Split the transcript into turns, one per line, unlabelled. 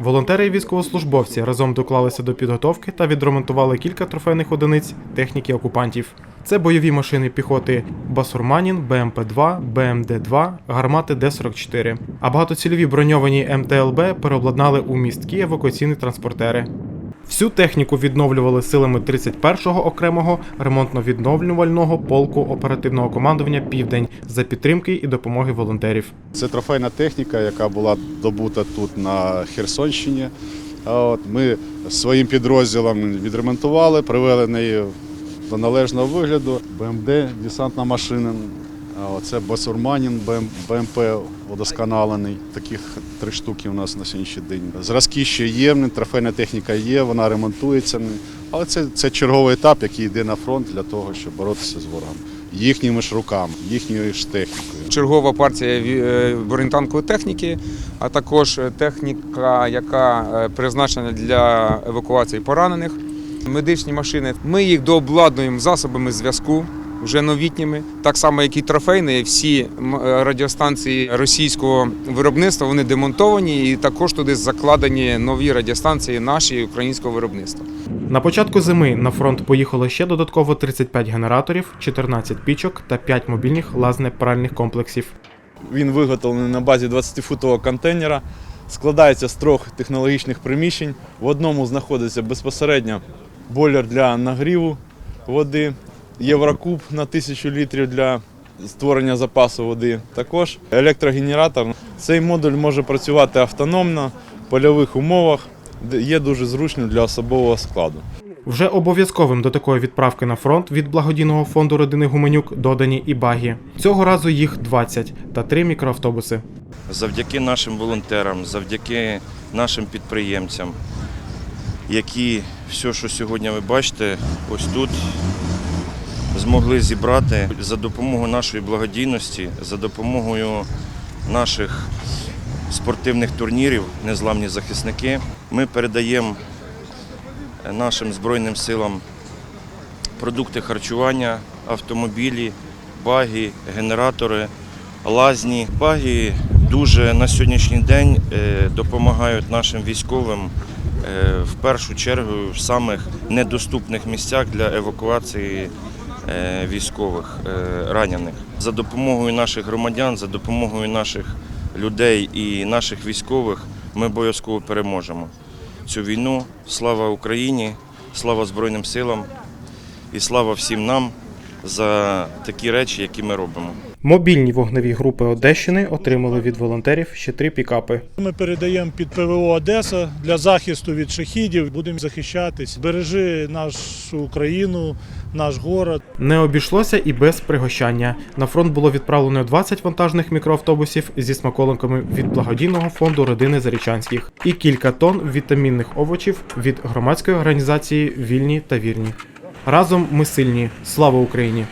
Волонтери і військовослужбовці разом доклалися до підготовки та відремонтували кілька трофейних одиниць техніки окупантів. Це бойові машини піхоти Басурманін, БМП-2, БМД-2, гармати Д-44. А багатоцільові броньовані МТЛБ переобладнали у місткі евакуаційні транспортери. Всю техніку відновлювали силами 31-го окремого ремонтно-відновлювального полку оперативного командування Південь за підтримки і допомоги волонтерів.
Це трофейна техніка, яка була добута тут на Херсонщині. От ми своїм підрозділом відремонтували, привели неї до належного вигляду. БМД, десантна машина. Це Басурманін, БМ- БМП водосканалений. Таких три штуки у нас на сьогоднішній день. Зразки ще є, трофейна техніка є, вона ремонтується. Але це, це черговий етап, який йде на фронт для того, щоб боротися з ворогом. Їхніми ж руками, їхньою ж технікою.
чергова партія ві- е, бронетанкової техніки, а також техніка, яка е, призначена для евакуації поранених. Медичні машини. Ми їх дообладнуємо засобами зв'язку. Вже новітніми, так само як і трофейні, всі е, радіостанції російського виробництва вони демонтовані, і також туди закладені нові радіостанції наші українського виробництва.
На початку зими на фронт поїхало ще додатково 35 генераторів, 14 пічок та 5 мобільних лазне-пральних комплексів.
Він виготовлений на базі 20-футового контейнера, складається з трьох технологічних приміщень. В одному знаходиться безпосередньо бойлер для нагріву води, єврокуб на 1000 літрів для створення запасу води. Також електрогенератор. Цей модуль може працювати автономно в польових умовах, є дуже зручним для особового складу.
Вже обов'язковим до такої відправки на фронт від благодійного фонду родини Гуменюк додані і багі. Цього разу їх 20 та 3 мікроавтобуси.
завдяки нашим волонтерам, завдяки нашим підприємцям, які все, що сьогодні ви бачите, ось тут змогли зібрати за допомогою нашої благодійності, за допомогою наших спортивних турнірів, незламні захисники. Ми передаємо нашим Збройним силам продукти харчування, автомобілі, баги, генератори, лазні. Баги дуже на сьогоднішній день е, допомагають нашим військовим е, в першу чергу в самих недоступних місцях для евакуації військових е, ранених. За допомогою наших громадян, за допомогою наших людей і наших військових ми обов'язково переможемо цю війну. Слава Україні, слава Збройним силам і слава всім нам за такі речі, які ми робимо.
Мобільні вогневі групи Одещини отримали від волонтерів ще три пікапи.
Ми передаємо під ПВО Одеса для захисту від шахідів. Будемо захищатись. Бережи нашу Україну, наш город.
Не обійшлося і без пригощання. На фронт було відправлено 20 вантажних мікроавтобусів зі смаколиками від благодійного фонду родини Зарічанських і кілька тонн вітамінних овочів від громадської організації Вільні та вірні. Разом ми сильні. Слава Україні!